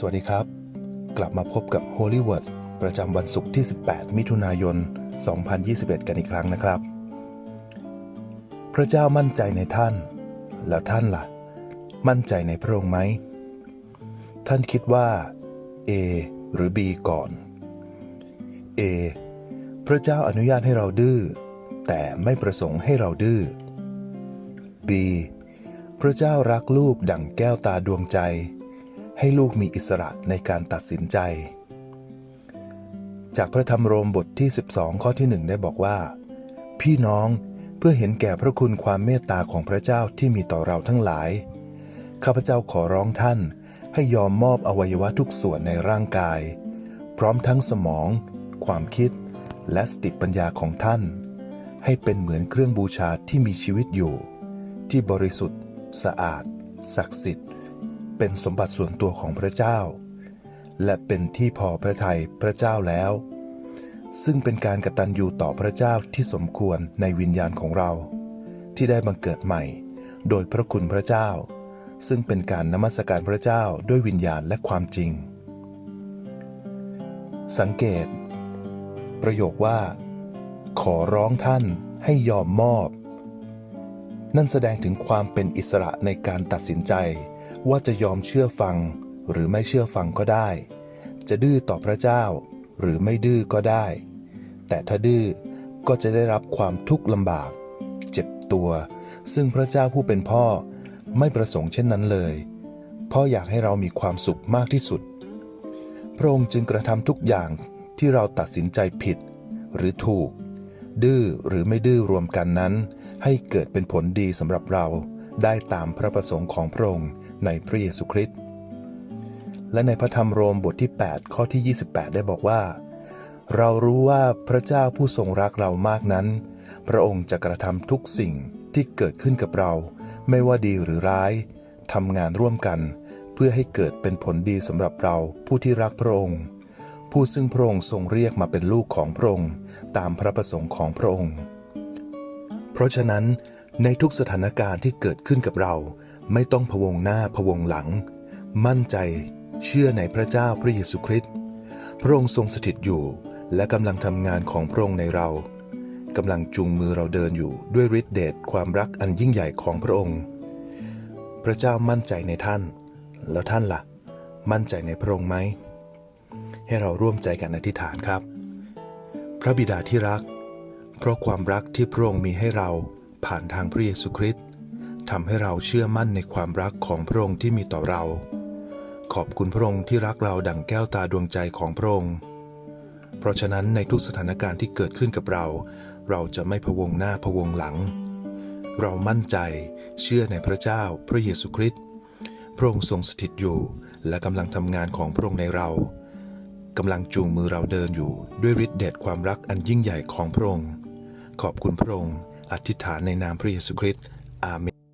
สวัสดีครับ กลับมาพบกับ Holy Words ประจำวันศุกร์ที่ 18 มิถุนายน 2021 กันอีกครั้งนะครับ พระเจ้ามั่นใจในท่าน แล้วท่านล่ะ มั่นใจในพระองค์ไหม ท่านคิดว่า A หรือ B ก่อน A พระเจ้าอนุญาตให้เราดื้อ แต่ไม่ประสงค์ให้เราดื้อ B พระเจ้ารักลูกดั่งแก้วตาดวงใจ ให้ลูกมีอิสระในการตัดสินใจ จากพระธรรมโรมบทที่ 12 ข้อที่ 1 ได้บอกว่า พี่น้องเพื่อเห็นแก่พระคุณความเมตตาของพระเจ้าที่มีต่อเราทั้งหลาย ข้าพเจ้าขอร้องท่านให้ยอมมอบอวัยวะทุกส่วนในร่างกาย พร้อมทั้งสมอง ความคิด และสติปัญญาของท่าน ให้เป็นเหมือนเครื่องบูชาที่มีชีวิตอยู่ ที่บริสุทธิ์ สะอาด ศักดิ์สิทธิ์ เป็นสมบัติส่วนตัวของพระเจ้า และเป็นที่พอพระทัยพระเจ้าแล้ว ซึ่งเป็นการกตัญญูต่อพระเจ้าที่สมควรในวิญญาณของเรา ที่ได้บังเกิดใหม่ โดยพระคุณพระเจ้า ซึ่งเป็นการนมัสการพระเจ้าด้วยวิญญาณและความจริง สังเกต ประโยคว่า ขอร้องท่านให้ยอมมอบ นั่นแสดงถึงความเป็นอิสระในการตัดสินใจ ว่าจะยอมเชื่อฟังหรือไม่เชื่อฟังก็ได้ จะดื้อต่อพระเจ้า หรือไม่ดื้อก็ได้ แต่ถ้าดื้อก็จะได้รับความทุกข์ลำบาก เจ็บตัว ซึ่งพระเจ้าผู้เป็นพ่อไม่ประสงค์เช่นนั้นเลย พ่ออยากให้เรามีความสุขมากที่สุด พระองค์จึงกระทำทุกอย่างที่เราตัดสินใจผิด หรือถูก ดื้อหรือไม่ดื้อรวมกันนั้น ให้เกิดเป็นผลดีสำหรับเรา ได้ตามพระประสงค์ของพระองค์ในพระเยซูคริสต์และในพระธรรมโรมบทที่ 8 ข้อที่ 28 ได้บอกว่า เรารู้ว่าพระเจ้าผู้ทรงรักเรามากนั้น พระองค์จะกระทำทุกสิ่งที่เกิดขึ้นกับเรา ไม่ว่าดีหรือร้ายทำงานร่วมกัน เพื่อให้เกิดเป็นผลดีสำหรับเราผู้ที่รักพระองค์ ผู้ซึ่งพระองค์ทรงเรียกมาเป็นลูกของพระองค์ ตามพระประสงค์ของพระองค์ เพราะฉะนั้น ในทุกสถานการณ์ที่เกิดขึ้นกับเรา ไม่ต้องพวงหน้าพวงหลัง มั่นใจ เชื่อในพระเจ้าพระเยซูคริสต์พระองค์ทรงสถิตอยู่ และกำลังทำงานของพระองค์ในเรากำลังจูงมือเราเดินอยู่ด้วยฤทธิเดชความรักอันยิ่งใหญ่ของพระองค์ พระเจ้ามั่นใจในท่าน แล้วท่านล่ะ มั่นใจในพระองค์ไหม ให้เราร่วมใจกันอธิษฐานครับ พระบิดาที่รัก เพราะความรักที่พระองค์มีให้เรา ผ่านทางพระเยซูคริสต์ทำให้เราเชื่อมั่นในความรักของพระองค์ที่มีต่อเรา ขอบคุณพระองค์ที่รักเราดั่งแก้วตาดวงใจของพระองค์ เพราะฉะนั้นในทุกสถานการณ์ที่เกิดขึ้นกับเรา เราจะไม่พะวงหน้าพะวงหลัง เรามั่นใจเชื่อในพระเจ้าพระเยซูคริสต์พระองค์ทรงสถิตอยู่ และกำลังทำงานของพระองค์ในเรากำลังจูงมือเราเดินอยู่ด้วยฤทธิเดชความรักอันยิ่งใหญ่ของพระองค์ ขอบคุณพระองค์ อธิษฐานในนามพระเยซูคริสต์อาเมน